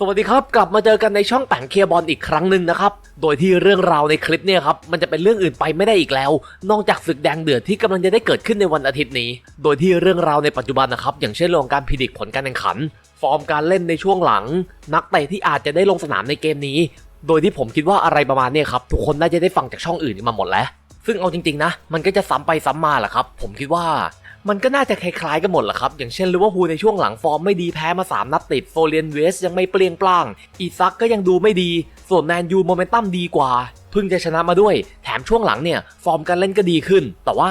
สวัสดีครับ กลับมาเจอกันในช่องแต่งเคลียร์บอลอีกครั้งหนึ่งนะครับ โดยที่เรื่องราวในคลิปเนี่ยครับ มันจะเป็นเรื่องอื่นไปไม่ได้อีกแล้ว นอกจากศึกแดงเดือดที่กำลังจะได้เกิดขึ้นในวันอาทิตย์นี้ โดยที่เรื่องราวในปัจจุบันนะครับ อย่างเช่นเรื่องการพิจิตผลการแข่งขัน ฟอร์มการเล่นในช่วงหลัง นักเตะที่อาจจะได้ลงสนามในเกมนี้ โดยที่ผมคิดว่าอะไรประมาณนี้ครับทุกคนน่าจะได้ฟังจากช่องอื่นมาหมดแล้ว ซึ่งเอาจริงๆนะ มันก็จะซ้ำไปซ้ำมาแหละครับ ผมคิดว่า มันก็น่าจะคล้ายๆกันหมดแหละครับ อย่างเช่นลิเวอร์พูลในช่วงหลังฟอร์มไม่ดีแพ้มา 3 นัดติดโฟเรียนเวสยังไม่เปลี่ยงปล้าง อีซักก็ยังดูไม่ดี ส่วนแมนยูโมเมนตัมดีกว่า เพิ่งจะชนะมาด้วย แถมช่วงหลังเนี่ยฟอร์มการเล่นก็ดีขึ้น แต่ว่า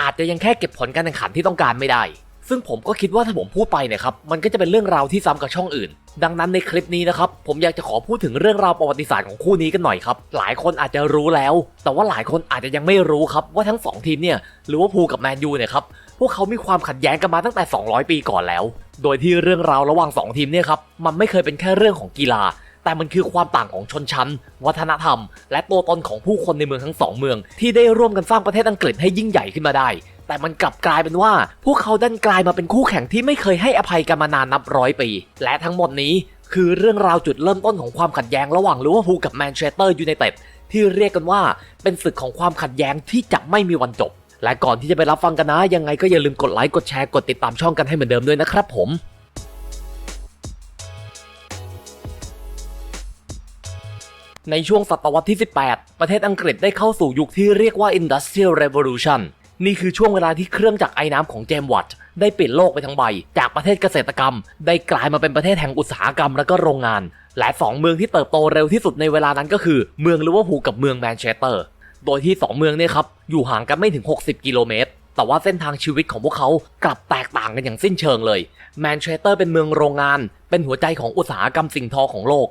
อาจจะยังแค่เก็บผลการแข่งขันที่ต้องการไม่ได้ ซึ่งผมก็คิดว่าถ้าผมพูดไปเนี่ยครับ มันก็จะเป็นเรื่องราวที่ซ้ำกับช่องอื่น ดังนั้นในคลิปนี้นะครับ ผมอยากจะขอพูดถึงเรื่องราวประวัติศาสตร์ของคู่นี้กันหน่อยครับ หลายคนอาจจะรู้แล้ว แต่ว่าหลายคนอาจจะยังไม่รู้ครับว่าทั้งสองทีมเนี่ยลิเวอร์พูกับแมนยูเนี่ยครับ วกเขามีความขัดแย้งกันมาตั้งแต่ 200 ปีก่อนแล้ว โดยที่เรื่องราวระหว่าง 2 ทีมเนี่ยครับ มันไม่เคยเป็นแค่เรื่องของกีฬา แต่มันคือความต่างของชนชั้น วัฒนธรรม และตัวตนของผู้คนในเมืองทั้งสองเมือง ที่ได้ร่วมกันสร้างประเทศอังกฤษให้ยิ่งใหญ่ขึ้นมาได้ แต่มันกลับกลายเป็นว่า พวกเขาดันกลายมาเป็นคู่แข่งที่ไม่เคยให้อภัยกันมานานนับร้อยปี และทั้งหมดนี้คือเรื่องราวจุดเริ่มต้นของความขัดแย้งระหว่างลิเวอร์พูลกับแมนเชสเตอร์ยูไนเต็ดที่เรียกกันว่าเป็นศึกของความขัดแย้งที่จะไม่มีวันจบ และก่อนที่จะไปรับฟังกันนะ ยังไงก็อย่าลืมกดไลค์กดแชร์กดติดตามช่องกันให้เหมือนเดิมด้วยนะครับผมในช่วงศตวรรษที่ 18 ประเทศอังกฤษได้เข้าสู่ยุคที่เรียกว่า Industrial Revolution นี่คือช่วงเวลาที่เครื่องจักรไอ้น้ำของเจมส์วัตได้ปิดโลกไปทั้งใบ จากประเทศเกษตรกรรม ได้กลายมาเป็นประเทศแห่งอุตสาหกรรมและก็โรงงาน และ 2 เมืองที่เติบโตเร็วที่สุดในเวลานั้นก็คือ เมืองลิเวอร์พูลกับเมืองแมนเชสเตอร์ โดยที่ 2 เมืองเนี่ยครับอยู่ห่างกันไม่ถึง 60 กิโลเมตร แต่ว่าเส้นทางชีวิตของพวกเขากลับแตกต่างกันอย่างสิ้นเชิงเลย แมนเชสเตอร์เป็นเมืองโรงงาน เป็นหัวใจของอุตสาหกรรมสิ่งทอของโลก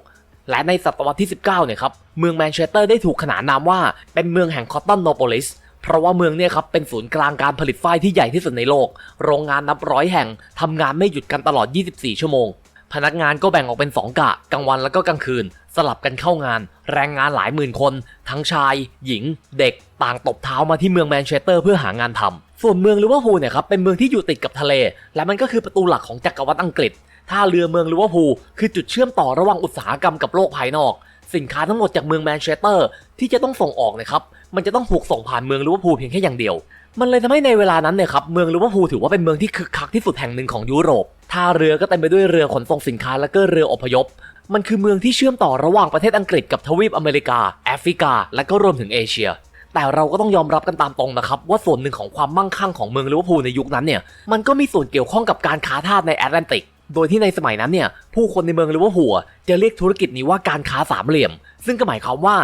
และในศตวรรษที่ 19 เนี่ยครับเมืองแมนเชสเตอร์ได้ถูกขนานนามว่าเป็นเมืองแห่งคอตตันโนโปลิสเพราะว่าเมืองเนี่ยครับเป็นศูนย์กลางการผลิตฝ้ายที่ใหญ่ที่สุดในโลก โรงงานนับร้อยแห่งทำงานไม่หยุดกันตลอด 24 ชั่วโมง พนักงานก็แบ่งออกเป็น 2 กะกลางวันแล้วก็กลางคืน สลับกันเข้างาน แรงงานหลายหมื่นคน ทั้งชาย หญิง เด็ก ต่างตบเท้ามาที่เมืองแมนเชสเตอร์เพื่อหางานทำส่วนเมืองลิเวอร์พูลเนี่ยครับเป็นเมืองที่อยู่ติดกับทะเล และมันก็คือประตูหลักของจักรวรรดิอังกฤษท่าเรือเมืองลิเวอร์พูลคือจุดเชื่อมต่อระหว่างอุตสาหกรรมกับโลกภายนอก สินค้าทั้งหมดจากเมืองแมนเชสเตอร์ที่จะต้องส่งออกนะครับ มันจะต้องถูกส่งผ่านเมืองลิเวอร์พูลเพียงแค่อย่างเดียว มันเลยทำให้ในเวลานั้นเนี่ยครับเมืองลิเวอร์พูลถือว่าเป็นเมืองที่คึกคักที่สุดแห่งหนึ่งของยุโรปท่าเรือก็เต็มไปด้วยเรือขนส่งสินค้าและก็เรืออพยพ มันคือเมืองที่เชื่อมต่อระหว่างประเทศอังกฤษกับทวีปอเมริกา แอฟริกา และก็รวมถึงเอเชีย แต่เราก็ต้องยอมรับกันตามตรงนะครับ ว่าส่วนหนึ่งของความมั่งคั่งของเมืองลิเวอร์พูลในยุคนั้นเนี่ยมันก็มีส่วนเกี่ยวข้องกับการค้าทาสในแอตแลนติก โดยที่ในสมัยนั้นเนี่ยผู้คนในเมืองลิเวอร์พูลจะเรียกธุรกิจนี้ว่าการค้าสามเหลี่ยม ซึ่งก็หมายความว่า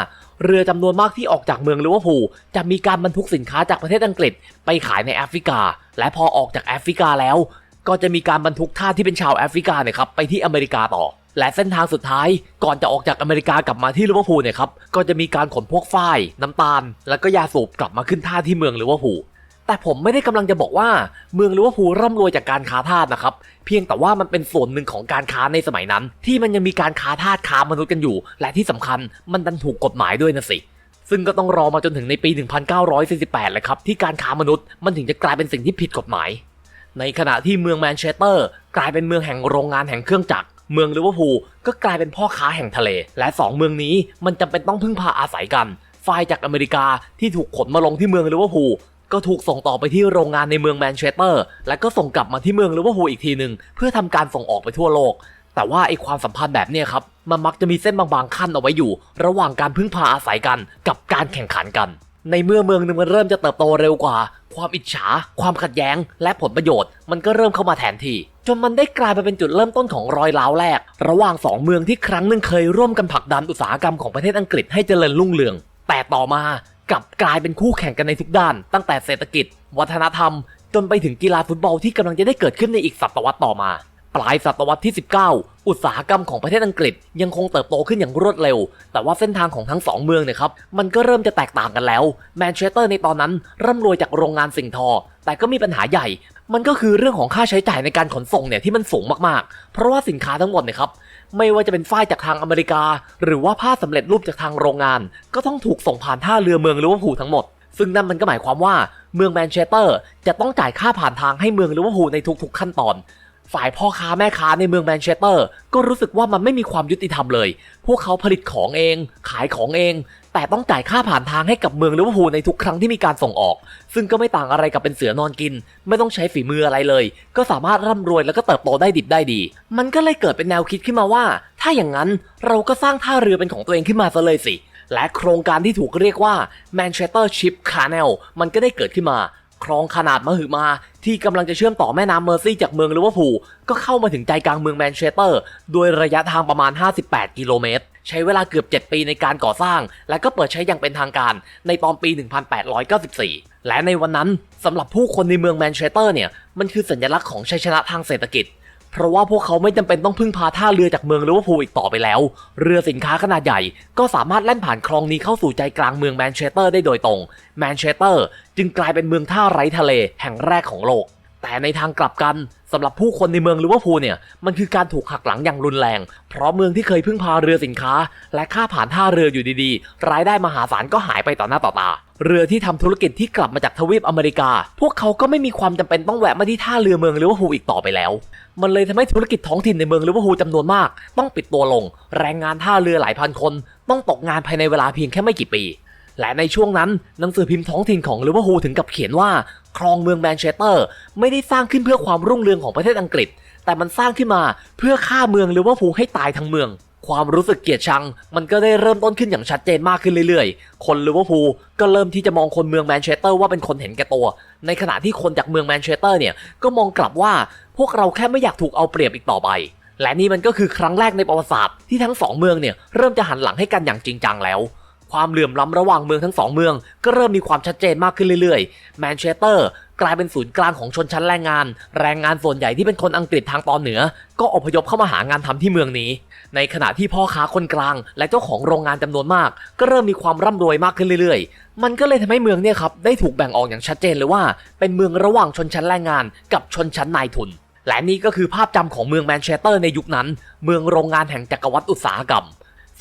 เรือจำนวนมากที่ออกจากเมืองลิเวอร์พูลจะมีการบรรทุกสินค้าจากประเทศอังกฤษ ไปขายในแอฟริกา และพอออกจากแอฟริกาแล้ว ก็จะมีการบรรทุกท่าที่เป็นชาวแอฟริกาเนี่ยครับไปที่อเมริกาต่อ และเส้นทางสุดท้าย ก่อนจะออกจากอเมริกากลับมาที่ลิเวอร์พูลเนี่ยครับก็จะมีการขนพวกฝ้าย น้ำตาล แล้วก็ยาสูบกลับมาขึ้นท่าที่เมืองลิเวอร์พูล แต่ผมไม่ได้กำลังจะบอกว่าเมืองลิเวอร์พูลร่ำรวยจากการค้าทาสนะครับ เพียงแต่ว่ามันเป็นส่วนหนึ่งของการค้าในสมัยนั้น ที่มันยังมีการค้าทาสค้ามนุษย์กันอยู่ และที่สำคัญมันดันถูกกฎหมายด้วยนะสิ ซึ่งก็ต้องรอมาจนถึงในปี 1948เลยครับที่การค้ามนุษย์มันถึงจะกลายเป็นสิ่งที่ผิดกฎหมาย ในขณะที่เมืองแมนเชสเตอร์ กลายเป็นเมืองแห่งโรงงานแห่งเครื่องจักรเมืองลิเวอร์พูลก็กลายเป็นพ่อค้าแห่งทะเล และสองเมืองนี้มันจำเป็นต้องพึ่งพาอาศัยกัน ฝ่ายจากอเมริกาที่ถูกขนมาลงที่เมืองลิเวอร์พูล ก็ถูกส่งต่อไปที่โรงงานในเมืองแมนเชสเตอร์ และก็ส่งกลับมาที่เมืองลิเวอร์พูลอีกทีหนึ่งเพื่อทำการส่งออกไปทั่วโลก แต่ว่าไอความสัมพันธ์แบบเนี้ยครับมันมักจะมีเส้นบางๆขั้นเอาไว้อยู่ ระหว่างการพึ่งพาอาศัยกันกับการแข่งขันกัน ในเมื่อเมืองหนึงมันเริ่มจะเติบโตเร็วกว่า ความอิจฉา ความขัดแย้ง และผลประโยชน์ มันก็เริ่มเข้ามาแทนที่จนมันได้กลายมาเป็นจุดเริ่มต้นของรอยร้าวแรก ระหว่างสองเมืองที่ครั้งหนึ่งเคยร่วมกันผลักดันอุตสาหกรรมของประเทศอังกฤษให้เจริญรุ่งเรือง แต่ต่อมา กลับกลายเป็นคู่แข่งกันในทุกด้าน ตั้งแต่เศรษฐกิจ วัฒนธรรม จนไปถึงกีฬาฟุตบอลที่กำลังจะได้เกิดขึ้นในอีกศตวรรษต่อมา ปลายศตวรรษที่ 19 อุตสาหกรรมของประเทศอังกฤษยังคงเติบโตขึ้นอย่างรวดเร็ว แต่ว่าเส้นทางของทั้งสองเมืองเนี่ยครับมันก็เริ่มจะแตกต่างกันแล้ว แมนเชสเตอร์ในตอนนั้นร่ำรวยจากโรงงานสิ่งทอ แต่ก็มีปัญหาใหญ่ มันก็คือเรื่องของค่าใช้จ่ายในการขนส่งเนี่ยที่มันสูงมากๆ เพราะว่าสินค้าทั้งหมดเนี่ยครับ ไม่ว่าจะเป็นฝ้ายจากทางอเมริกา หรือว่าผ้าสำเร็จรูปจากทางโรงงาน ก็ต้องถูกส่งผ่านท่าเรือเมืองลิเวอร์พูลทั้งหมด ซึ่งนั่นมันก็หมายความว่าเมืองแมนเชสเตอร์จะต้องจ่ายค่าผ่านทางให้เมืองลิเวอร์พูลในทุกๆขั้นตอน ฝ่ายพ่อค้าแม่ค้าในเมืองแมนเชสเตอร์ ก็รู้สึกว่ามันไม่มีความยุติธรรมเลย พวกเขาผลิตของเอง ขายของเอง แต่ต้องจ่ายค่าผ่านทางให้กับเมืองลิเวอร์พูลในทุกครั้งที่มีการส่งออก ซึ่งก็ไม่ต่างอะไรกับเป็นเสือนอนกิน ไม่ต้องใช้ฝีมืออะไรเลย ก็สามารถร่ำรวยแล้วก็เติบโตได้ดิบได้ดี มันก็เลยเกิดเป็นแนวคิดขึ้นมาว่า ถ้าอย่างนั้นเราก็สร้างท่าเรือเป็นของตัวเองขึ้นมาซะเลยสิและโครงการที่ถูกเรียกว่า Manchester Ship Canal มันก็ได้เกิดขึ้นมา คลองขนาดมหึมาที่กำลังจะเชื่อมต่อแม่น้ำเมอร์ซี่จากเมืองลิเวอร์พูลก็เข้ามาถึงใจกลางเมืองแมนเชสเตอร์ โดยระยะทางประมาณ 58 กิโลเมตร ใช้เวลาเกือบ 7 ปีในการก่อสร้าง และก็เปิดใช้อย่างเป็นทางการในตอนปี 1894 และในวันนั้นสำหรับผู้คนในเมืองแมนเชสเตอร์เนี่ยมันคือสัญลักษณ์ของชัยชนะทางเศรษฐกิจ เพราะว่าพวกเขาไม่จำเป็นต้องพึ่งพาท่าเรือจากเมืองลิเวอร์พูลอีกต่อไปแล้ว เรือสินค้าขนาดใหญ่ ก็สามารถแล่นผ่านคลองนี้เข้าสู่ใจกลางเมืองแมนเชสเตอร์ได้โดยตรง แมนเชสเตอร์จึงกลายเป็นเมืองท่าไร้ทะเลแห่งแรกของโลก แต่ในทางกลับกันสำหรับผู้คนในเมืองลิเวอร์พูลเนี่ยมันคือการถูกหักหลังอย่างรุนแรง เพราะเมืองที่เคยพึ่งพาเรือสินค้า และค่าผ่านท่าเรืออยู่ดีๆ รายได้มหาศาลก็หายไปต่อหน้าต่อตา เรือที่ทำธุรกิจที่กลับมาจากทวีปอเมริกา พวกเขาก็ไม่มีความจำเป็นต้องแวะมาที่ท่าเรือเมืองลิเวอร์พูลอีกต่อไปแล้ว มันเลยทำให้ธุรกิจท้องถิ่นในเมืองลิเวอร์พูลจำนวนมาก ต้องปิดตัวลง แรงงานท่าเรือหลายพันคน ต้องตกงานภายในเวลาเพียงแค่ไม่กี่ปี และในช่วงนั้นหนังสือพิมพ์ท้องถิ่นของลิเวอร์พูลถึงกับเขียนว่าคลองเมืองแมนเชสเตอร์ ไม่ได้สร้างขึ้นเพื่อความรุ่งเรืองของประเทศอังกฤษ แต่มันสร้างขึ้นมาเพื่อฆ่าเมืองลิเวอร์พูลให้ตายทั้งเมือง ความรู้สึกเกลียดชัง มันก็ได้เริ่มต้นขึ้นอย่างชัดเจนมากขึ้นเรื่อยๆ คนลิเวอร์พูลก็เริ่มที่จะมองคนเมืองแมนเชสเตอร์ว่าเป็นคนเห็นแก่ตัว ในขณะที่คนจากเมืองแมนเชสเตอร์เนี่ยก็มองกลับว่าพวกเราแค่ไม่อยากถูกเอาเปรียบอีกต่อไป และนี่มันก็คือครั้งแรกในประวัติศาสตร์ที่ทั้งสองเมืองเนี่ยเริ่มจะหันหลังให้กันอย่างจริงจังแล้ว ความเหลื่อมล้ำระหว่างเมืองทั้งสองเมือง ก็เริ่มมีความชัดเจนมากขึ้นเรื่อยๆ แมนเชสเตอร์กลายเป็นศูนย์กลางของชนชั้นแรงงาน แรงงานส่วนใหญ่ที่เป็นคนอังกฤษทางตอนเหนือ ก็อพยพเข้ามาหางานทำที่เมืองนี้ ในขณะที่พ่อค้าคนกลาง และเจ้าของโรงงานจำนวนมาก ก็เริ่มมีความร่ำรวยมากขึ้นเรื่อยๆ มันก็เลยทำให้เมืองเนี่ยครับได้ถูกแบ่งออกอย่างชัดเจนเลยว่า เป็นเมืองระหว่างชนชั้นแรงงาน กับชนชั้นนายทุน และนี่ก็คือภาพจำของเมืองแมนเชสเตอร์ในยุคนั้น เมืองโรงงานแห่งจักรวรรดิอุตสาหกรรม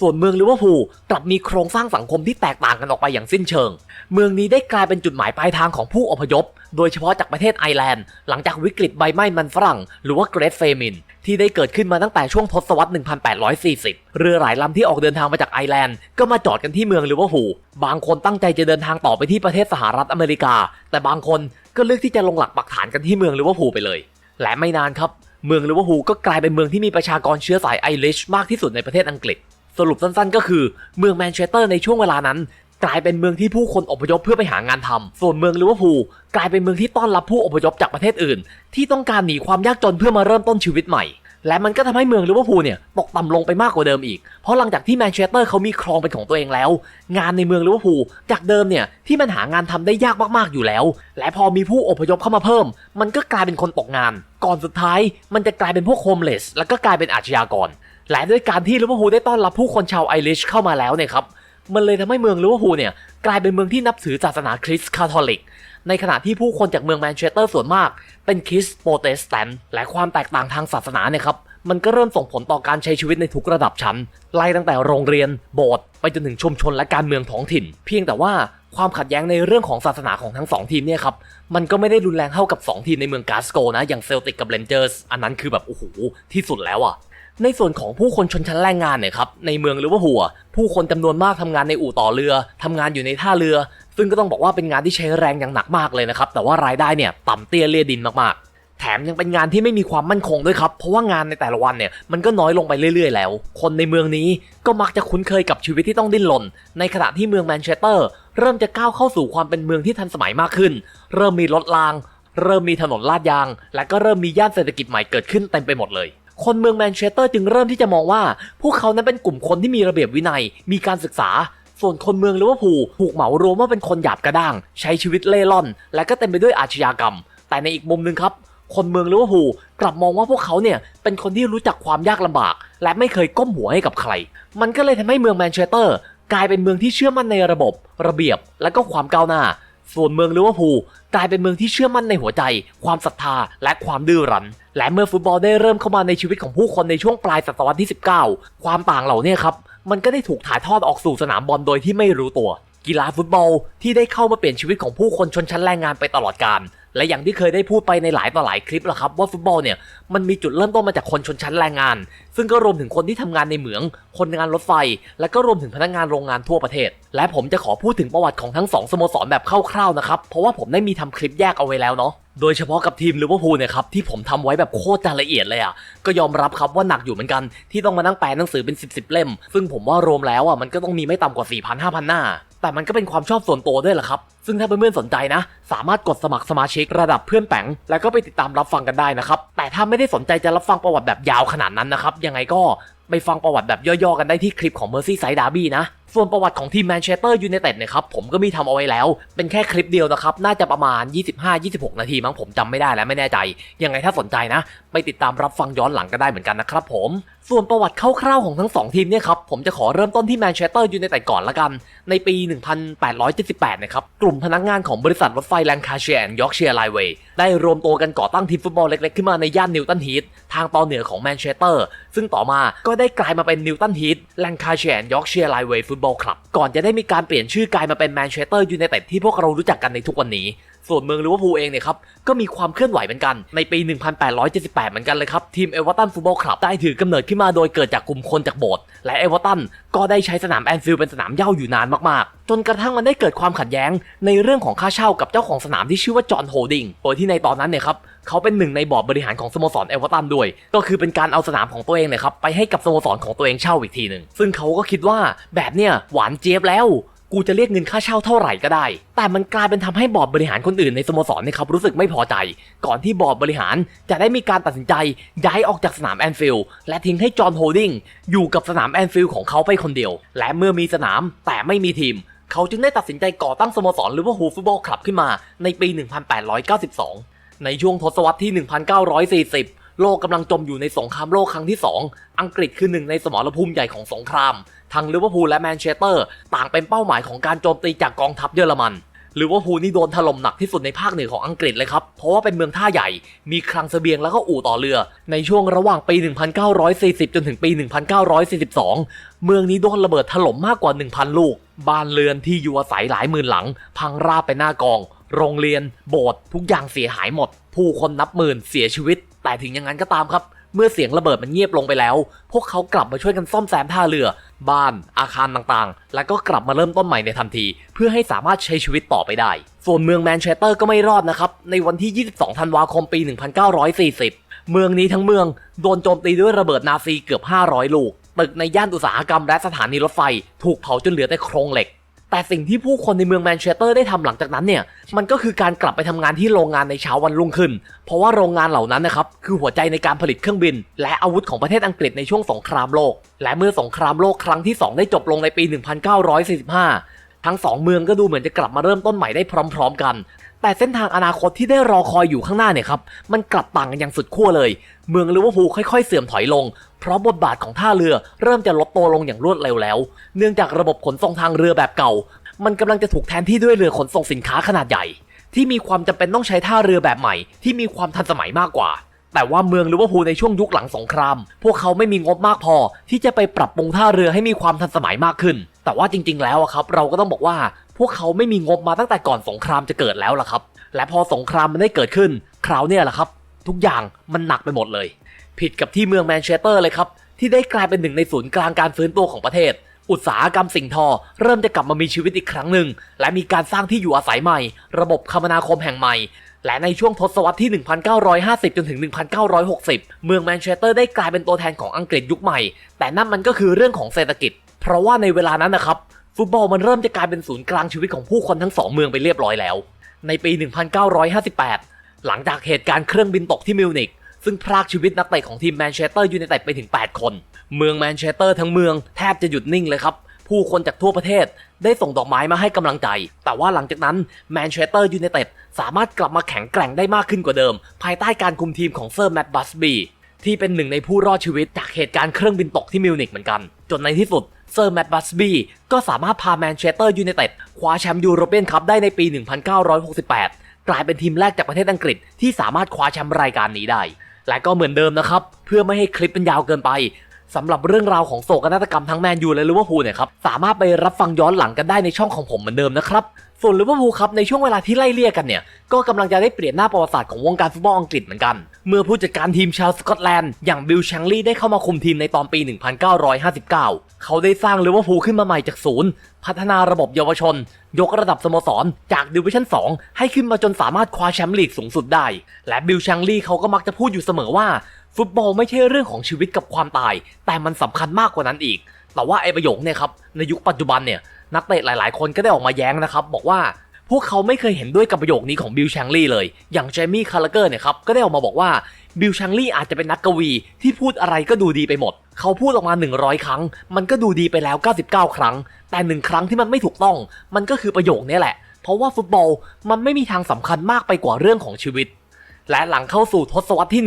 ส่วนเมืองลิเวอร์พูลกลับมีโครงสร้างสังคมที่แตกต่างกันออกไปอย่างสิ้นเชิง เมืองนี้ได้กลายเป็นจุดหมายปลายทางของผู้อพยพ โดยเฉพาะจากประเทศไอร์แลนด์ หลังจากวิกฤตใบไม้มันฝรั่ง หรือว่า Great Famine ที่ได้เกิดขึ้นมาตั้งแต่ช่วงทศวรรษ 1840 เรือหลายลำที่ออกเดินทางมาจากไอร์แลนด์ ก็มาจอดกันที่เมืองลิเวอร์พูลบางคนตั้งใจจะเดินทางต่อไปที่ประเทศสหรัฐอเมริกา แต่บางคนก็เลือกที่จะลงหลักปักฐานกันที่เมืองลิเวอร์พูลไปเลย และไม่นานครับเมืองลิเวอร์พูลก็กลายเป็นเมืองที่มีประชากรเชื้อสายไอริชมากที่สุดในประเทศอังกฤษ สรุปสั้นๆ ก็คือเมืองแมนเชสเตอร์ในช่วงเวลานั้น กลายเป็นเมืองที่ผู้คนอพยพเพื่อไปหางานทำส่วนเมืองลิเวอร์พูลกลายเป็นเมืองที่ต้อนรับผู้อพยพจากประเทศอื่น ที่ต้องการหนีความยากจนเพื่อมาเริ่มต้นชีวิตใหม่ และมันก็ทำให้เมืองลิเวอร์พูลเนี่ยตกต่ำลงไปมากกว่าเดิมอีก เพราะหลังจากที่แมนเชสเตอร์เขามีครองเป็นของตัวเองแล้ว งานในเมืองลิเวอร์พูลจากเดิมเนี่ยที่มันหางานทำได้ยากมากๆอยู่แล้ว และพอมีผู้อพยพเข้ามาเพิ่ม มันก็กลายเป็นคนตกงาน ก่อนสุดท้ายมันจะกลายเป็นพวกโฮมเลส แล้วก็กลายเป็นอาชญากร และด้วยการที่ลิเวอร์พูลได้ต้อนรับผู้คนชาวไอริชเข้ามาแล้วเนี่ยครับมันเลยทำให้เมืองลิเวอร์พูลเนี่ยกลายเป็นเมืองที่นับถือศาสนาคริสต์คาทอลิก ในขณะที่ผู้คนจากเมืองแมนเชสเตอร์ส่วนมาก เป็นคริสต์โปรเตสแตนต์และความแตกต่างทางศาสนาเนี่ยครับมันก็เริ่มส่งผลต่อการใช้ชีวิตในทุกระดับชั้น ไล่ตั้งแต่โรงเรียน โบสถ์ไปจนถึงชุมชนและการเมืองท้องถิ่น เพียงแต่ว่าความขัดแย้งในเรื่องของศาสนาของทั้งสองทีมเนี่ยครับมันก็ไม่ได้รุนแรงเท่ากับ 2 ทีมในเมืองกาสโกนะอย่างเซลติกกับเรนเจอร์สอันนั้นคือแบบโอ้โหที่สุดแล้วอะ ในส่วนของผู้คนชนชั้นแรงงานเนี่ยครับในเมืองลิเวอร์พูลผู้คนจำนวนมากทำงานในอู่ต่อเรือทำงานอยู่ในท่าเรือ ซึ่งก็ต้องบอกว่าเป็นงานที่ใช้แรงอย่างหนักมากเลยนะครับแต่ว่ารายได้เนี่ยต่ำเตี้ยเลียดินมากๆ แถมยังเป็นงานที่ไม่มีความมั่นคงด้วยครับเพราะว่างานในแต่ละวันเนี่ยมันก็น้อยลงไปเรื่อย ๆ แล้ว คนในเมืองนี้ก็มักจะคุ้นเคยกับชีวิตที่ต้องดิ้นรนในขณะที่เมืองแมนเชสเตอร์ เริ่มจะก้าวเข้าสู่ความเป็นเมืองที่ทันสมัยมากขึ้น เริ่มมีรถราง เริ่มมีถนนลาดยาง และก็เริ่มมีย่านเศรษฐกิจใหม่เกิดขึ้นเต็มไปหมดเลย คนเมืองแมนเชสเตอร์จึงเริ่มที่จะมองว่า พวกเขานั้นเป็นกลุ่มคนที่มีระเบียบวินัย มีการศึกษา ส่วนคนเมืองลิเวอร์พูลถูกเหมารวมว่าเป็นคนหยาบกระด้าง ใช้ชีวิตเล่ร่อน และก็เต็มไปด้วยอาชญากรรม แต่ในอีกมุมหนึ่งครับ คนเมืองลิเวอร์พูลกลับมองว่าพวกเขาเนี่ยเป็นคนที่รู้จักความยากลำบาก และไม่เคยก้มหัวให้กับใคร มันก็เลยทำให้เมืองแมนเชสเตอร์กลายเป็นเมืองที่เชื่อมั่นในระบบ ระเบียบ และก็ความก้าวหน้า ส่วนเมืองลิเวอร์พูลกลายเป็นเมืองที่เชื่อมั่นในหัวใจ ความศรัทธาและความดื้อรั้น และเมื่อฟุตบอลได้เริ่มเข้ามาในชีวิตของผู้คนในช่วงปลายศตวรรษที่ 19 ความต่างเหล่านี้ครับมันก็ได้ถูกถ่ายทอดออกสู่สนามบอลโดยที่ไม่รู้ตัว กีฬาฟุตบอลที่ได้เข้ามาเปลี่ยนชีวิตของผู้คนชนชั้นแรงงานไปตลอดกาลและอย่างที่เคยได้พูดไปในหลายต่อหลายคลิปแล้วครับว่าฟุตบอลเนี่ยมันมีจุดเริ่มต้นมาจากคนชนชั้นแรงงาน ซึ่งก็รวมถึงคนที่ทำงานในเหมือง คนงานรถไฟ และก็รวมถึงพนักงานโรงงานทั่วประเทศ และผมจะขอพูดถึงประวัติของทั้งสองสโมสรแบบคร่าวๆนะครับเพราะว่าผมได้มีทำคลิปแยกเอาไว้แล้วเนาะโดยเฉพาะกับทีมลิเวอร์พูลเนี่ยครับที่ผมทำไว้แบบโคตรจละเอียดเลยอะก็ยอมรับครับว่าหนักอยู่เหมือนกันที่ต้องมานั่งแปลหนังสือเป็น 10บสเล่ม ซึ่งผมว่ารวมแล้วอะมันก็ต้องมีไม่ต่ำกว่า4 0 0 0 5,000 หน้า แต่มันก็เป็นความชอบส่วนตัวด้วยแหละครับ ซึ่งถ้าเพื่อนๆสนใจนะ สามารถกดสมัครสมาชิกระดับเพื่อนแปงแล้วก็ไปติดตามรับฟังกันได้นะครับ แต่ถ้าไม่ได้สนใจจะรับฟังประวัติแบบยาวขนาดนั้นนะครับ ยังไงก็ไปฟังประวัติแบบย่อๆกันได้ที่คลิปของ Mercy Side Derby นะ ส่วนประวัติของทีมแมนเชสเตอร์ยูไนเต็ดเนี่ยครับผมก็มีทำเอาไว้แล้ว เป็นแค่คลิปเดียวนะครับ น่าจะประมาณ 25-26 นาทีมั้งผมจำไม่ได้แล้วไม่แน่ใจ ยังไงถ้าสนใจนะ ไปติดตามรับฟังย้อนหลังก็ได้เหมือนกันนะครับผมส่วนประวัติคร่าวๆของทั้ง 2 ทีมเนี่ยครับผมจะขอเริ่มต้นที่แมนเชสเตอร์ยูไนเต็ดก่อนละกัน ในปี 1878 นะครับ กลุ่มพนักงานของบริษัทรถไฟแลงคาเชียร์ยอร์กเชียร์ไลเวย์ได้รวมตัวกันก่อตั้งทีมฟุตบอลเล็กๆ ขึ้นมาในย่านนิวตันฮีททางตอนเหนือของแมนเชสเตอร์ซึ่งต่อมาก็ได้กลายมาเป็นนิวตันฮีทแลงคาเชียร์ยอร์กเชียร์ไลเวย์ฟุตบอลคลับ ก่อนจะได้มีการเปลี่ยนชื่อกลายมาเป็นแมนเชสเตอร์ยูไนเต็ดที่พวกเรารู้จักกันในทุกวันนี้ ส่วนเมืองลิเวอร์พูลเองเนี่ยครับ ก็มีความเคลื่อนไหวเหมือนกัน ในปี 1878 เหมือนกันเลยครับ ทีมเอเวอร์ตันฟุตบอลคลับได้ถือกำเนิดขึ้นมาโดยเกิดจากกลุ่มคนจากโบสถ์และเอเวอร์ตันก็ได้ใช้สนามแอนฟิลด์เป็นสนามเย้าอยู่นานมากๆ จนกระทั่งมันได้เกิดความขัดแย้ง ในเรื่องของค่าเช่ากับเจ้าของสนามที่ชื่อว่าจอห์นโฮดิงโดยที่ในตอนนั้นเนี่ยครับ เขาเป็นหนึ่งในบอร์ดบริหารของสโมสรเอเวอร์ตันด้วย ก็คือเป็นการเอาสนามของตัวเองเนี่ยครับไปให้กับสโมสรของตัวเองเช่าอีกทีหนึ่งซึ่งเขาก็คิดว่าแบบเนี้ยหวานเจี๊ยบแล้วกูจะเรียกเงินค่าเช่าเท่าไหร่ก็ได้ แต่มันกลายเป็นทำให้บอร์ดบริหารคนอื่นในสโมสรเนี่ยครับรู้สึกไม่พอใจ ก่อนที่บอร์ดบริหารจะได้มีการตัดสินใจย้ายออกจากสนามแอนฟิลด์และทิ้งให้จอห์นโฮลดิงอยู่กับสนามแอนฟิลด์ของเขาไปคนเดียว และเมื่อมีสนามแต่ไม่มีทีม เขาจึงได้ตัดสินใจก่อตั้งสโมสรลิเวอร์พูลฟุตบอลคลับขึ้นมาในปี 1892 ในช่วงทศวรรษที่ 1940 โลกกำลังจมอยู่ในสงครามโลกครั้งที่ 2 อังกฤษคือหนึ่งในสมรภูมิใหญ่ของสงคราม ทั้งลิเวอร์พูลและแมนเชสเตอร์ ต่างเป็นเป้าหมายของการโจมตีจากกองทัพเยอรมันลิเวอร์พูลนี่โดนถล่มหนักที่สุดในภาคเหนือของอังกฤษเลยครับ เพราะว่าเป็นเมืองท่าใหญ่ มีคลังเสบียงแล้วก็อู่ต่อเรือ ในช่วงระหว่างปี 1940 จนถึงปี 1942 เมืองนี้โดนระเบิดถล่มมากกว่า 1,000 ลูก บ้านเรือนที่อยู่อาศัยหลายหมื่นหลัง พังราบไปหน้ากอง โรงเรียน โบสถ์ทุกอย่างเสียหายหมด ผู้คนนับหมื่นเสียชีวิต แต่ถึงอย่างนั้นก็ตามครับ เมื่อเสียงระเบิดมันเงียบลงไปแล้ว พวกเขากลับมาช่วยกันซ่อมแซมท่าเรือ บ้าน อาคารต่างๆ แล้วก็กลับมาเริ่มต้นใหม่ในทันที เพื่อให้สามารถใช้ชีวิตต่อไปได้ ส่วนเมืองแมนเชสเตอร์ก็ไม่รอดนะครับ ในวันที่ 22 ธันวาคม ปี 1940 เมืองนี้ทั้งเมืองโดนโจมตีด้วยระเบิดนาซีเกือบ 500 ลูก ตึกในย่านอุตสาหกรรมและสถานีรถไฟ ถูกเผาจนเหลือแต่โครงเหล็ก แต่สิ่งที่ผู้คนในเมืองแมนเชสเตอร์ได้ทำหลังจากนั้นเนี่ย มันก็คือการกลับไปทำงานที่โรงงานในเช้าวันรุ่งขึ้น เพราะว่าโรงงานเหล่านั้นนะครับ คือหัวใจในการผลิตเครื่องบิน และอาวุธของประเทศอังกฤษในช่วงสงครามโลก และเมื่อสงครามโลกครั้งที่ 2 ได้จบลงในปี 1945 ทั้งสองเมืองก็ดูเหมือนจะกลับมาเริ่มต้นใหม่ได้พร้อม ๆ กัน แต่เส้นทางอนาคตที่ได้รอคอยอยู่ข้างหน้าเนี่ยครับ มันกลับต่างกันอย่างสุดขั้วเลย เมืองลิเวอร์พูลค่อยๆเสื่อมถอยลง เพราะบทบาทของท่าเรือเริ่มจะลดตัวลงอย่างรวดเร็วแล้ว เนื่องจากระบบขนส่งทางเรือแบบเก่า มันกำลังจะถูกแทนที่ด้วยเรือขนส่งสินค้าขนาดใหญ่ ที่มีความจำเป็นต้องใช้ท่าเรือแบบใหม่ ที่มีความทันสมัยมากกว่าแต่ว่าเมืองลิเวอร์พูลในช่วงยุคหลังสงคราม พวกเขาไม่มีงบมากพอที่จะไปปรับปรุงท่าเรือให้มีความทันสมัยมากขึ้น แต่ว่าจริง ๆ แล้วครับเราก็ต้องบอกว่า พวกเขาไม่มีงบมาตั้งแต่ก่อนสงครามจะเกิดแล้วล่ะครับ และพอสงครามมันได้เกิดขึ้น คราวเนี้ยแหละครับ ทุกอย่างมันหนักไปหมดเลย ผิดกับที่เมืองแมนเชสเตอร์เลยครับ ที่ได้กลายเป็นหนึ่งในศูนย์กลางการฟื้นตัวของประเทศ อุตสาหกรรมสิ่งทอ เริ่มจะกลับมามีชีวิตอีกครั้งหนึ่ง และมีการสร้างที่อยู่อาศัยใหม่ ระบบคมนาคมแห่งใหม่และในช่วงทศวรรษที่ 1950 จนถึง 1960 เมืองแมนเชสเตอร์ได้กลายเป็นตัวแทนของอังกฤษยุคใหม่ แต่นั่นมันก็คือเรื่องของเศรษฐกิจ เพราะว่าในเวลานั้นนะครับ ฟุตบอลมันเริ่มจะกลายเป็นศูนย์กลางชีวิตของผู้คนทั้งสองเมืองไปเรียบร้อยแล้ว ในปี 1958 หลังจากเหตุการณ์เครื่องบินตกที่มิวนิกซึ่งพรากชีวิตนักเตะของทีมแมนเชสเตอร์ยูไนเต็ดไปถึง 8 คน เมืองแมนเชสเตอร์ทั้งเมืองแทบจะหยุดนิ่งเลยครับ ผู้คนจากทั่วประเทศได้ส่งดอกไม้มาให้กำลังใจ แต่ว่าหลังจากนั้นแมนเชสเตอร์ยูไนเต็ดสามารถกลับมาแข็งแกร่งได้มากขึ้นกว่าเดิม ภายใต้การคุมทีมของเซอร์แมตต์บัสบีที่เป็นหนึ่งในผู้รอดชีวิตจากเหตุการณ์เครื่องบินตกที่มิวนิกเหมือนกัน จนในที่สุด เซอร์แมตต์บัสบีก็สามารถพาแมนเชสเตอร์ยูไนเต็ดคว้าแชมป์ยูโรเปียนคัพได้ในปี 1968 กลายเป็นทีมแรกจากประเทศอังกฤษที่สามารถคว้าแชมป์รายการนี้ได้ และก็เหมือนเดิมนะครับ เพื่อไม่ให้คลิปมันยาวเกินไป สำหรับเรื่องราวของโศกนาฏกรรมทั้งแมนยูและลิเวอร์พูลเนี่ยครับสามารถไปรับฟังย้อนหลังกันได้ในช่องของผมเหมือนเดิมนะครับส่วนลิเวอร์พูลครับในช่วงเวลาที่ไล่เลี่ยกันเนี่ยก็กำลังจะได้เปลี่ยนหน้าประวัติศาสตร์ของวงการฟุตบอลอังกฤษเหมือนกัน เมื่อผู้จัดการทีมชาวสกอตแลนด์อย่างบิลแชงลีย์ได้เข้ามาคุมทีมในตอนปี 1959 เขาได้สร้างลิเวอร์พูลขึ้นมาใหม่จากศูนย์พัฒนาระบบเยาวชน ยกระดับสโมสร จากดิวิชั่น 2 ให้ขึ้นมาจนสามารถคว้าแชมป์ลีกสูงสุดได้ และบิลแชงลีย์เขาก็มักจะพูดอยู่เสมอว่า ฟุตบอลไม่ใช่เรื่องของชีวิตกับความตาย แต่มันสำคัญมากกว่านั้นอีก แต่ว่าไอ้ประโยคเนี่ยครับในยุคปัจจุบันเนี่ยนักเตะหลาย ๆ คนก็ได้ออกมาแย้งนะครับ บอกว่าพวกเขาไม่เคยเห็นด้วยกับประโยคนี้ของบิลแชงลีย์เลย อย่างเจมี่คาร์ลเกอร์เนี่ยครับก็ได้ออกมาบอกว่าบิลแชงลีย์อาจจะเป็นนักกวีที่พูดอะไรก็ดูดีไปหมด เขาพูดออกมา 100 ครั้ง มันก็ดูดีไปแล้ว 99 ครั้ง แต่หนึ่งครั้งที่มันไม่ถูกต้อง มันก็คือประโยคนี้แหละ เพราะว่าฟุตบอลมันไม่มีทางสำคัญมากไปกว่าเรื่องของชีวิต และหลังเข้าสู่ทศวรรษที่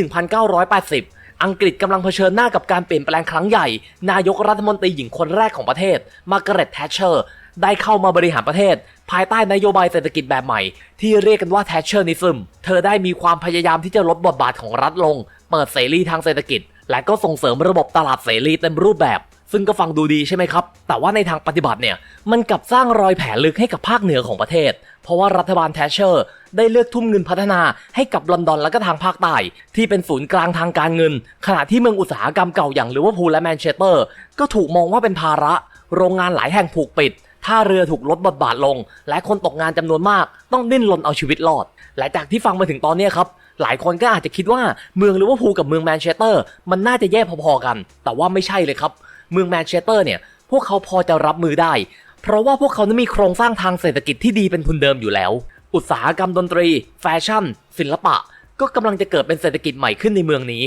1980 อังกฤษกำลังเผชิญหน้ากับการเปลี่ยนแปลงครั้งใหญ่ นายกรัฐมนตรีหญิงคนแรกของประเทศ มาร์กาเร็ตแทชเชอร์ ได้เข้ามาบริหารประเทศ ภายใต้นโยบายเศรษฐกิจแบบใหม่ ที่เรียกกันว่าแทชเชอร์นิซึม เธอได้มีความพยายามที่จะลดบทบาทของรัฐลง เปิดเสรีทางเศรษฐกิจ และก็ส่งเสริมระบบตลาดเสรีเต็มรูปแบบ ซึ่งก็ฟังดูดีใช่ไหมครับ แต่ว่าในทางปฏิบัติเนี่ย มันกลับสร้างรอยแผลลึกให้กับภาคเหนือของประเทศ เพราะว่ารัฐบาลแทชเชอร์ ได้เลือกทุ่มเงินพัฒนาให้กับลอนดอนและก็ทางภาคใต้ที่เป็นศูนย์กลางทางการเงิน ขณะที่เมืองอุตสาหกรรมเก่าอย่างลิเวอร์พูลและแมนเชสเตอร์ ก็ถูกมองว่าเป็นภาระ โรงงานหลายแห่งถูกปิดท่าเรือถูกลดบทบาทลง และคนตกงานจำนวนมาก ต้องดิ้นรนเอาชีวิตรอด และจากที่ฟังมาถึงตอนนี้ครับหลายคนก็อาจจะคิดว่าเมืองลิเวอร์พูลกับเมืองแมนเชสเตอร์มันน่าจะแย่พอๆกัน แต่ว่าไม่ใช่เลยครับ เมืองแมนเชสเตอร์เนี่ยพวกเขาพอจะรับมือได้ เพราะว่าพวกเขานั้นมีโครงสร้างทางเศรษฐกิจที่ดีเป็นทุนเดิมอยู่แล้ว อุตสาหกรรมดนตรี แฟชั่น ศิลปะ ก็กำลังจะเกิดเป็นเศรษฐกิจใหม่ขึ้นในเมืองนี้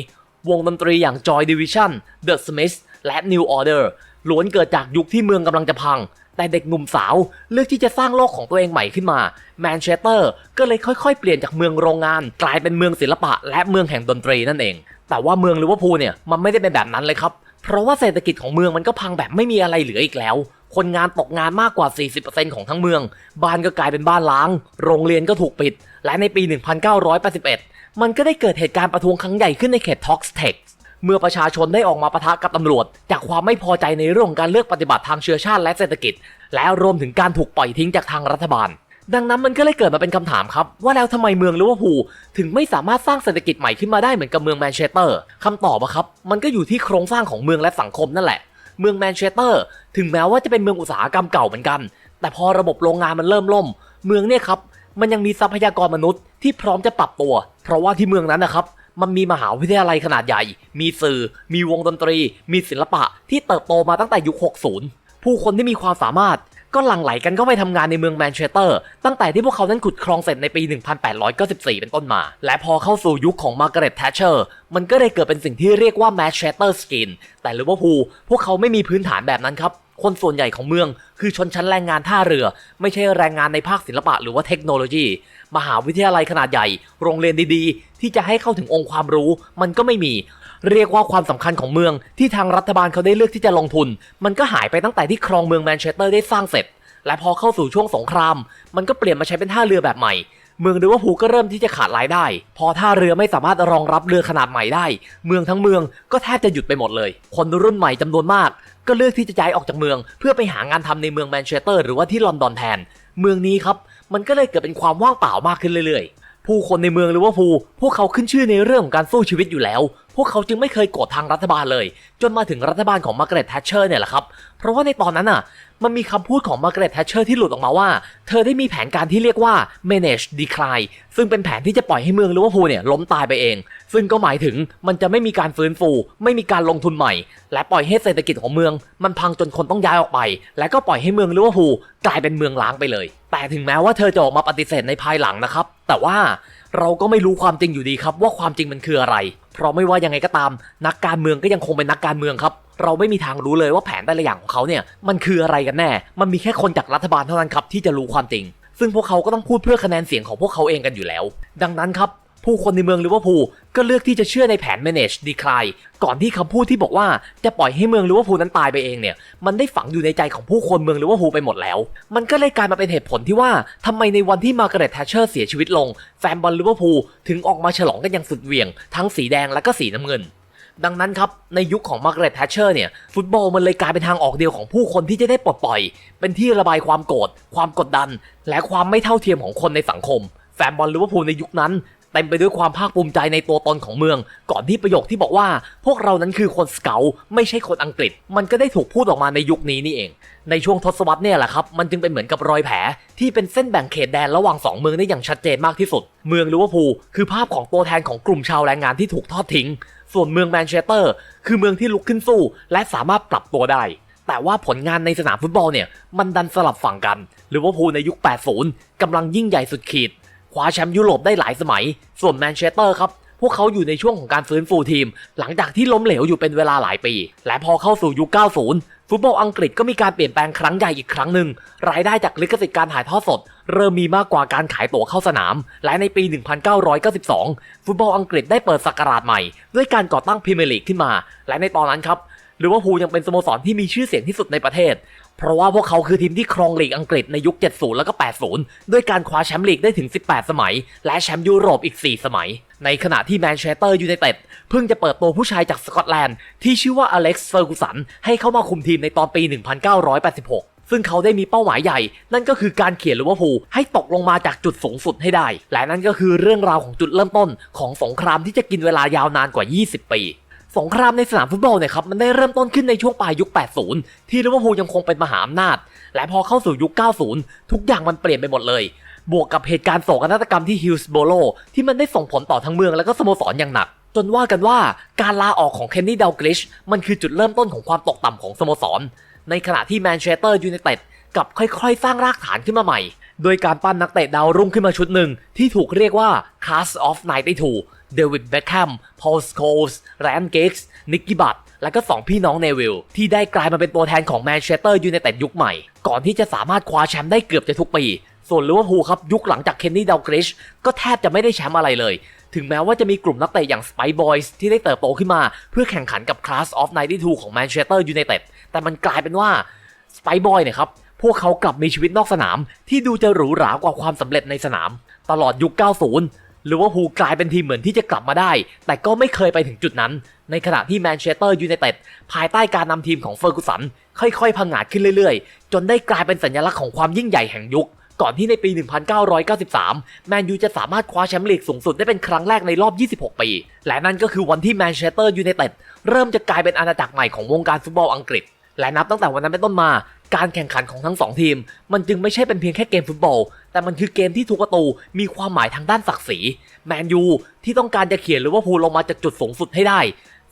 วงดนตรีอย่าง Joy Division The Smiths และ New Order ล้วนเกิดจากยุคที่เมืองกำลังจะพัง แต่เด็กหนุ่มสาวเลือกที่จะสร้างโลกของตัวเองใหม่ขึ้นมา แมนเชสเตอร์ก็เลยค่อยๆ เปลี่ยนจากเมืองโรงงาน กลายเป็นเมืองศิลปะ และเมืองแห่งดนตรีนั่นเอง แต่ว่าเมืองลิเวอร์พูลเนี่ยมันไม่ได้เป็นแบบนั้นเลยครับ เพราะว่าเศรษฐกิจของเมืองมันก็พังแบบไม่มีอะไรเหลืออีกแล้ว คนงานตกงานมากกว่า 40%ของทั้งเมือง บ้านก็กลายเป็นบ้านล้าง โรงเรียนก็ถูกปิด และในปี 1981 มันก็ได้เกิดเหตุการณ์ประท้วงครั้งใหญ่ขึ้นในเขตท็อกสเท็กเมื่อประชาชนได้ออกมาปะทะกับตำรวจ จากความไม่พอใจในเรื่องของการเลือกปฏิบัติทางเชื้อชาติและเศรษฐกิจ และรวมถึงการถูกปล่อยทิ้งจากทางรัฐบาล ดังนั้นมันก็เลยเกิดมาเป็นคำถามครับ ว่าแล้วทำไมเมืองลิเวอร์พูลถึงไม่สามารถสร้างเศรษฐกิจใหม่ขึ้นมาได้เหมือนกับเมืองแมนเชสเตอร์คำตอบอะครับ มันก็อยู่ที่โครงสร้างของเมืองและสังคมนั่นแหละ เมืองแมนเชสเตอร์ถึงแม้ว่าจะเป็นเมืองอุตสาหกรรมเก่าเหมือนกัน แต่พอระบบโรงงานมันเริ่มล่ม เมืองเนี่ยครับมันยังมีทรัพยากรมนุษย์ที่พร้อมจะปรับตัว เพราะว่าที่เมืองนั้นนะครับมันมีมหาวิทยาลัยขนาดใหญ่ มีสื่อ มีวงดนตรี มีศิลปะที่เติบโตมาตั้งแต่ยุค 60 ผู้คนที่มีความสามารถ ก็หลั่งไหลกันเข้าไปทำงานในเมืองแมนเชสเตอร์ ตั้งแต่ที่พวกเขานั้นขุดคลองเสร็จในปี 1894 เป็นต้นมา และพอเข้าสู่ยุคของมาร์กาเร็ตแทชเชอร์มันก็ได้เกิดเป็นสิ่งที่เรียกว่าแมนเชสเตอร์สกินแต่ลิเวอร์พูลพวกเขาไม่มีพื้นฐานแบบนั้นครับคนส่วนใหญ่ของเมืองคือชนชั้นแรงงานท่าเรือ ไม่ใช่แรงงานในภาคศิลปะหรือว่าเทคโนโลยี มหาวิทยาลัยขนาดใหญ่ โรงเรียนดีๆ ที่จะให้เข้าถึงองค์ความรู้ มันก็ไม่มี เรียกว่าความสำคัญของเมืองที่ทางรัฐบาลเขาได้เลือกที่จะลงทุน มันก็หายไปตั้งแต่ที่ครองเมืองแมนเชสเตอร์ได้สร้างเสร็จ และพอเข้าสู่ช่วงสงคราม มันก็เปลี่ยนมาใช้เป็นท่าเรือแบบใหม่ เมืองลิวอร์พูก็เริ่มที่จะขาดรายได้ พอท่าเรือไม่สามารถรองรับเรือขนาดใหม่ได้ เมืองทั้งเมืองก็แทบจะหยุดไปหมดเลย คนรุ่นใหม่จำนวนมาก ก็เลือกที่จะย้ายออกจากเมือง เพื่อไปหางานทำในเมืองแมนเชสเตอร์หรือว่าที่ลอนดอนแทน เมืองนี้ครับมันก็เลยเกิดเป็นความว่างเปล่ามากขึ้นเรื่อยๆผู้คนในเมืองลิเวอร์พูพวกเขาขึ้นชื่อในเรื่องของการสู้ชีวิตอยู่แล้ว พวกเขาจึงไม่เคยโกรธทางรัฐบาลเลย จนมาถึงรัฐบาลของมาร์กาเร็ตแทชเชอร์เนี่ยแหละครับ เพราะว่าในตอนนั้นอะมันมีคำพูดของมาร์กาเร็ตแทชเชอร์ที่หลุดออกมาว่า เธอได้มีแผนการที่เรียกว่า manage decline ซึ่งเป็นแผนที่จะปล่อยให้เมืองลิเวอร์พูลเนี่ยล้มตายไปเอง ซึ่งก็หมายถึงมันจะไม่มีการฟื้นฟู ไม่มีการลงทุนใหม่ และปล่อยให้เศรษฐกิจของเมือง มันพังจนคนต้องย้ายออกไป และก็ปล่อยให้เมืองลิเวอร์พูลกลายเป็นเมืองล้างไปเลย แต่ถึงแม้ว่าเธอจะออกมาปฏิเสธในภายหลังนะครับ แต่ว่าเราก็ไม่รู้ความจริงอยู่ดีครับว่าความจริงมันคืออะไร เพราะไม่ว่ายังไงก็ตาม นักการเมืองก็ยังคงเป็นนักการเมืองครับ เราไม่มีทางรู้เลยว่าแผนแต่ละอย่างของเขาเนี่ยมันคืออะไรกันแน่ มันมีแค่คนจากรัฐบาลเท่านั้นครับที่จะรู้ความจริง ซึ่งพวกเขาก็ต้องพูดเพื่อคะแนนเสียงของพวกเขาเองกันอยู่แล้ว ดังนั้นครับ ผู้คนในเมืองลิเวอร์พูลก็เลือกที่จะเชื่อในแผน manage decline ก่อนที่คำพูดที่บอกว่าจะปล่อยให้เมืองลิเวอร์พูลนั้นตายไปเองเนี่ย มันได้ฝังอยู่ในใจของผู้คนเมืองลิเวอร์พูลไปหมดแล้ว มันก็เลยกลายมาเป็นเหตุผลที่ว่าทำไมในวันที่มาร์กาเร็ตแทชเชอร์เสียชีวิตลง แฟนบอลลิเวอร์พูลถึงออกมาฉลองกันอย่างสุดเหวี่ยง ทั้งสีแดงและก็สีน้ำเงินดังนั้นครับ ในยุคของมาร์กาเร็ตแทชเชอร์เนี่ย ฟุตบอลมันเลยกลายเป็นทางออกเดียวของผู้คนที่จะได้ปลดปล่อย เป็นที่ระบายความโกรธความกดดัน และความไม่เท่าเทียมของคนในสังคม แฟนบอลลิเวอร์พูลในยุคนั้น เต็มไปด้วยความภาคภูมิใจในตัวตนของเมือง ก่อนที่ประโยคที่บอกว่า พวกเรานั้นคือคนสเกลไม่ใช่คนอังกฤษ มันก็ได้ถูกพูดออกมาในยุคนี้นี่เอง ในช่วงทศวรรษเนี่ยแหละครับ มันจึงเป็นเหมือนกับรอยแผล ที่เป็นเส้นแบ่งเขตแดนระหว่างสองเมืองได้อย่างชัดเจนมากที่สุด เมืองลิเวอร์พูลคือภาพของตัวแทนของกลุ่มชาวแรงงานที่ถูกทอดทิ้ง ส่วนเมืองแมนเชสเตอร์ คือเมืองที่ลุกขึ้นสู้ และสามารถปรับตัวได้แต่ว่าผลงานในสนามฟุตบอลเนี่ย มันดันสลับฝั่งกันลิเวอร์พูลในยุค 80กำลังยิ่งใหญ่สุดขีด คว้าแชมป์ยุโรปได้หลายสมัย ส่วนแมนเชสเตอร์ครับ พวกเขาอยู่ในช่วงของการฟื้นฟูทีม หลังจากที่ล้มเหลวอยู่เป็นเวลาหลายปี และพอเข้าสู่ยุค 90 ฟุตบอลอังกฤษก็มีการเปลี่ยนแปลงครั้งใหญ่อีกครั้งหนึ่ง รายได้จากลิขสิทธิ์การถ่ายทอดสด เริ่มมีมากกว่าการขายตั๋วเข้าสนาม และในปี 1992 ฟุตบอลอังกฤษได้เปิดศักราชใหม่ ด้วยการก่อตั้งพรีเมียร์ลีกขึ้นมา และในตอนนั้นครับลิเวอร์พูลยังเป็นสโมสรที่มีชื่อเสียงที่สุดในประเทศ เพราะว่าพวกเขาคือทีมที่ครองลีกอังกฤษในยุค 70 แล้วก็ 80 ด้วยการคว้าแชมป์ลีกได้ถึง 18 สมัย และแชมป์ยุโรปอีก 4 สมัย ในขณะที่แมนเชสเตอร์ยูไนเต็ดเพิ่งจะเปิดตัวผู้ชายจากสกอตแลนด์ที่ชื่อว่าอเล็กซ์เฟอร์กูสันให้เข้ามาคุมทีมในตอนปี 1986ซึ่งเขาได้มีเป้าหมายใหญ่ นั่นก็คือการเขียนลิเวอร์พูลให้ตกลงมาจากจุดสูงสุดให้ได้ และนั่นก็คือเรื่องราวของจุดเริ่มต้นของสงครามที่จะกินเวลายาวนานกว่า 20 ปี สงครามในสนามฟุตบอลเนี่ยครับมันได้เริ่มต้นขึ้นในช่วงปลายยุค 80 ที่ลิเวอร์พูลยังคงเป็นมหาอำนาจ และพอเข้าสู่ยุค 90 ทุกอย่างมันเปลี่ยนไปหมดเลย บวกกับเหตุการณ์โศกนาฏกรรมที่ฮิลส์โบโลที่มันได้ส่งผลต่อทั้งเมืองและก็สโมสรอย่างหนัก จนว่ากันว่าการลาออกของเคนนี่ดาวกริชมันคือจุดเริ่มต้นของความตกต่ำของสโมสร ในขณะที่แมนเชสเตอร์ยูไนเต็ดกับค่อยๆ สร้างรากฐานขึ้นมาใหม่ โดยการปั้นนักเตะดาวรุ่งขึ้นมาชุดหนึ่งที่ถูกเรียกว่า Class of 92 เดวิด เบคแฮม พอล สโคลส์แรนเกกส์ นิกกี้บัต และก็ 2 พี่น้องเนวิล ที่ได้กลายมาเป็นตัวแทนของแมนเชสเตอร์ยูไนเต็ดยุคใหม่ ก่อนที่จะสามารถคว้าแชมป์ได้เกือบจะทุกปี ส่วนลิเวอร์พูลครับ ยุคหลังจากเคนนี่ดาวกริชก็แทบจะไม่ได้แชมป์อะไรเลย ถึงแม้ว่าจะมีกลุ่มนักเตะอย่าง Spice Boys ที่ได้เติบโตขึ้นมา เพื่อแข่งขันกับ Class of 92ของแมนเชสเตอร์ยูไนเต็ดแต่มันกลายเป็นว่า Spice Boy เนี่ยครับพวกเขากลับมีชีวิตนอกสนาม ที่ดูจะหรูหรากว่าความสำเร็จในสนาม ตลอดยุค 90 หรือว่าพูกลายเป็นทีมเหมือนที่จะกลับมาได้ แต่ก็ไม่เคยไปถึงจุดนั้น ในขณะที่แมนเชสเตอร์ยูไนเต็ดภายใต้การนำทีมของเฟอร์กูสัน ค่อยๆพังงาดขึ้นเรื่อยๆ จนได้กลายเป็นสัญลักษณ์ของความยิ่งใหญ่แห่งยุค ก่อนที่ในปี 1993 แมนยูจะสามารถคว้าแชมป์ลีกสูงสุดได้เป็นครั้งแรกในรอบ 26 ปี และนั่นก็คือวันที่แมนเชสเตอร์ยูไนเต็ดเริ่มจะกลายเป็นอาณาจักรใหม่ของวงการฟุตบอลอังกฤษ และนับตั้งแต่วันนั้นเป็นต้นมา การแข่งขันของทั้งสองทีม มันจึงไม่ใช่เป็นเพียงแค่เกมฟุตบอล แต่มันคือเกมที่ทุกประตูมีความหมายทางด้านศักดิ์ศรีแมนยูที่ต้องการจะเขียนลิเวอร์พูลงมาจากจุดสูงสุดให้ได้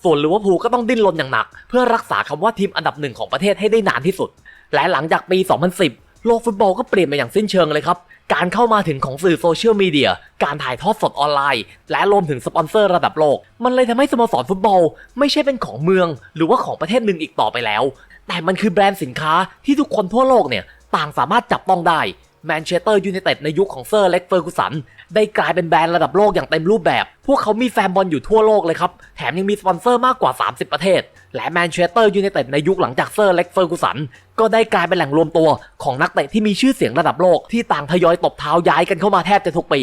ส่วนลิเวอร์พูลก็ต้องดิ้นรนอย่างหนัก เพื่อรักษาคำว่าทีมอันดับหนึ่งของประเทศให้ได้นานที่สุด และหลังจากปี 2010 โลกฟุตบอลก็เปลี่ยนไปอย่างสิ้นเชิงเลยครับการเข้ามาถึงของสื่อโซเชียลมีเดีย การถ่ายทอดสดออนไลน์ และรวมถึงสปอนเซอร์ระดับโลก มันเลยทำให้สโมสรฟุตบอล ไม่ใช่เป็นของเมือง หรือว่าของประเทศหนึ่งอีกต่อไปแล้ว แต่มันคือแบรนด์สินค้าที่ทุกคนทั่วโลกเนี่ยต่างสามารถจับต้องได้แมนเชสเตอร์ยูไนเต็ดในยุคของเซอร์เล็กเฟอร์กูสัน ได้กลายเป็นแบรนด์ระดับโลกอย่างเต็มรูปแบบ พวกเขามีแฟนบอลอยู่ทั่วโลกเลยครับ แถมยังมีสปอนเซอร์มากกว่า 30 ประเทศ และแมนเชสเตอร์ยูไนเต็ดในยุคหลังจากเซอร์เล็กเฟอร์กูสัน ก็ได้กลายเป็นแหล่งรวมตัวของนักเตะที่มีชื่อเสียงระดับโลกที่ต่างทยอยตบเท้าย้ายกันเข้ามาแทบจะทุกปี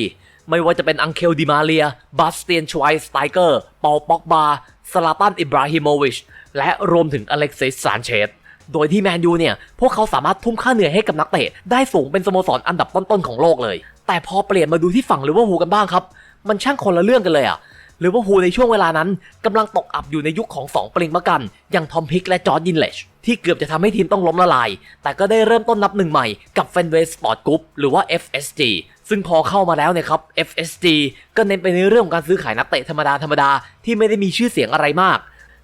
ไม่ว่าจะเป็นอังเคลดิมาเลียบาสเตียนชไวสไตเกอร์ปอลป็อกบาสลาตันอิบราฮิโมวิชและรวมถึงอเล็กซิสซานเชสโดยที่แมนยูเนี่ย พวกเขาสามารถทุ่มค่าเหนื่อยให้กับนักเตะ ได้สูงเป็นสโมสรอันดับต้นๆของโลกเลย แต่พอเปลี่ยนมาดูที่ฝั่งลิเวอร์พูลกันบ้างครับ มันช่างคนละเรื่องกันเลยอะลิเวอร์พูลในช่วงเวลานั้นกำลังตกอับอยู่ในยุคของสองปริงมะกัน อย่างทอมพิกและจอร์ดยินเลชที่เกือบจะทำให้ทีมต้องล้มละลาย แต่ก็ได้เริ่มต้นนับหนึ่งใหม่กับ f e n w a y Sport Group หรือว่า FSG ซึ่งพอเข้ามาแล้วเนี่ยครับ FSG ก็เน้นไปในเรื่องของการซื้อขายนักเตะธรรมดาธรรมดาที่ไม่ได้มีชื่อเสียงอะไรมาก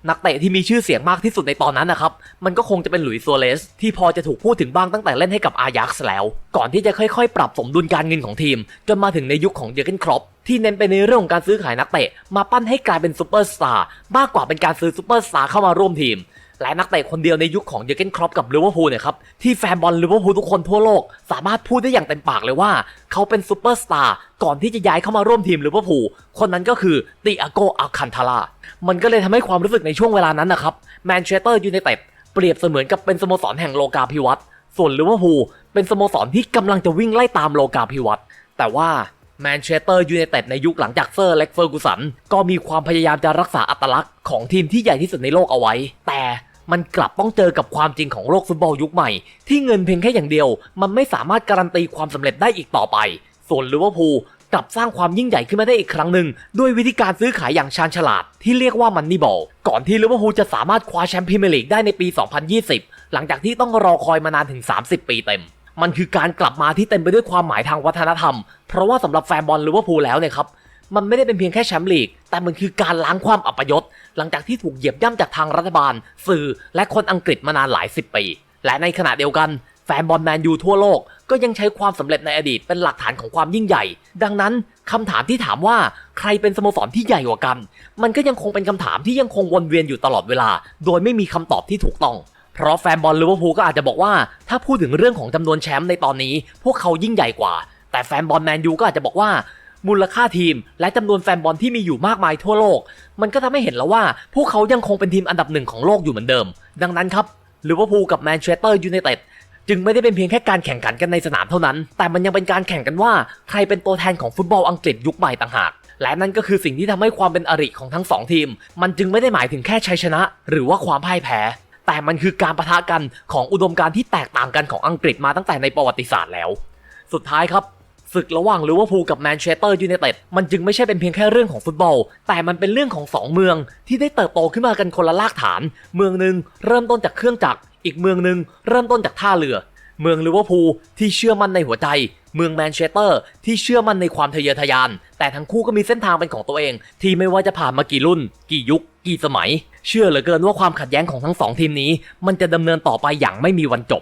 นักเตะที่มีชื่อเสียงมากที่สุดในตอนนั้นนะครับ มันก็คงจะเป็นหลุยส์ซัวเรสที่พอจะถูกพูดถึงบ้างตั้งแต่เล่นให้กับอายักซ์แล้ว ก่อนที่จะค่อยๆ ปรับสมดุลการเงินของทีม จนมาถึงในยุคของเยอร์เกนครอปที่เน้นไปในเรื่องของการซื้อขายนักเตะมาปั้นให้กลายเป็นซูเปอร์สตาร์มากกว่าเป็นการซื้อซูเปอร์สตาร์เข้ามาร่วมทีม และนักเตะคนเดียวในยุคของเยอร์เกนครอปกับลิเวอร์พูลเนี่ยครับที่แฟนบอลลิเวอร์พูลทุกคนทั่วโลก สามารถพูดได้อย่างเต็มปากเลยว่า เขาเป็นซูเปอร์สตาร์ก่อนที่จะย้ายเข้ามาร่วมทีมลิเวอร์พูลคนนั้นก็คือติอาโกอัลคันทารามันก็เลยทำให้ความรู้สึกในช่วงเวลานั้นนะครับแมนเชสเตอร์ยูไนเต็ดเปรียบเสมือนกับเป็นสโมสรแห่งโลกาภิวัตน์ส่วนลิเวอร์พูลเป็นสโมสรที่กำลังจะวิ่งไล่ตามโลกาภิวัตน์แต่ว่า แมนเชสเตอร์ยูไนเต็ดในยุคหลังจากเซอร์เล็กเฟอร์กูสัน ก็มีความพยายามจะรักษาอัตลักษณ์ของทีมที่ใหญ่ที่สุดในโลกเอาไว้ แต่มันกลับต้องเจอกับความจริงของโลกฟุตบอลยุคใหม่ ที่เงินเพียงแค่อย่างเดียว มันไม่สามารถการันตีความสำเร็จได้อีกต่อไป ส่วนลิเวอร์พูลกลับสร้างความยิ่งใหญ่ขึ้นมาได้อีกครั้งหนึ่ง ด้วยวิธีการซื้อขายอย่างชาญฉลาด ที่เรียกว่ามันนี่บอลก่อนที่ลิเวอร์พูลจะสามารถคว้าแชมป์พรีเมียร์ลีกได้ในปี 2020 หลังจากที่ต้องรอคอยมานานถึง 30 ปีเต็ม มันคือการกลับมาที่เต็มไปด้วยความหมายทางวัฒนธรรม เพราะว่าสำหรับแฟนบอลลิเวอร์พูลแล้วเนี่ยครับมันไม่ได้เป็นเพียงแค่แชมป์ลีก แต่มันคือการล้างความอัปยศ หลังจากที่ถูกเหยียบย่ำจากทางรัฐบาล สื่อ และคนอังกฤษมานานหลายสิบปี และในขณะเดียวกัน แฟนบอลแมนยูทั่วโลก ก็ยังใช้ความสำเร็จในอดีตเป็นหลักฐานของความยิ่งใหญ่ ดังนั้นคำถามที่ถามว่าใครเป็นสโมสรที่ใหญ่กว่ากัน มันก็ยังคงเป็นคำถามที่ยังคงวนเวียนอยู่ตลอดเวลา โดยไม่มีคำตอบที่ถูกต้อง เพราะแฟนบอลลิเวอร์พูลก็อาจจะบอกว่า ถ้าพูดถึงเรื่องของจำนวนแชมป์ในตอนนี้ พวกเขายิ่งใหญ่กว่า แต่แฟนบอลแมนยูก็อาจจะบอกว่า มูลค่าทีม และจำนวนแฟนบอลที่มีอยู่มากมายทั่วโลก มันก็ทำให้เห็นแล้วว่า พวกเขายังคงเป็นทีมอันดับหนึ่งของโลกอยู่เหมือนเดิม ดังนั้นครับลิเวอร์พูลกับแมนเชสเตอร์ยูไนเต็ดจึงไม่ได้เป็นเพียงแค่การแข่งขันกันในสนามเท่านั้น แต่มันยังเป็นการแข่งกันว่า ใครเป็นตัวแทนของฟุตบอลอังกฤษยุคใหม่ต่างหาก และนั่นก็คือสิ่งที่ทำให้ความเป็นอริของทั้งสองทีม มันจึงไม่ได้หมายถึงแค่ชัยชนะ หรือว่าความพ่ายแพ้ แต่มันคือการประทะกันของอุดมการณ์ที่แตกต่างกันของอังกฤษมาตั้งแต่ในประวัติศาสตร์แล้ว สุดท้ายครับศึกระหว่างลิเวอร์พูลกับแมนเชสเตอร์ยูไนเต็ดมันจึงไม่ใช่เป็นเพียงแค่เรื่องของฟุตบอล แต่มันเป็นเรื่องของสองเมืองที่ได้เติบโตขึ้นมากันคนละรากฐาน เมืองหนึ่งเริ่มต้นจากเครื่องจักรอีกเมืองหนึ่งเริ่มต้นจากท่าเรือ เมืองลิเวอร์พูลที่เชื่อมั่นในหัวใจ เมืองแมนเชสเตอร์ที่เชื่อมั่นในความทะเยอทะยาน แต่ทั้งคู่ก็มีเส้นทางเป็นของตัวเอง ที่ไม่ว่าจะผ่านมากี่รุ่น กี่ยุค กี่สมัย เชื่อเหลือเกินว่าความขัดแย้งของทั้งสองทีมนี้ มันจะดำเนินต่อไปอย่างไม่มีวันจบ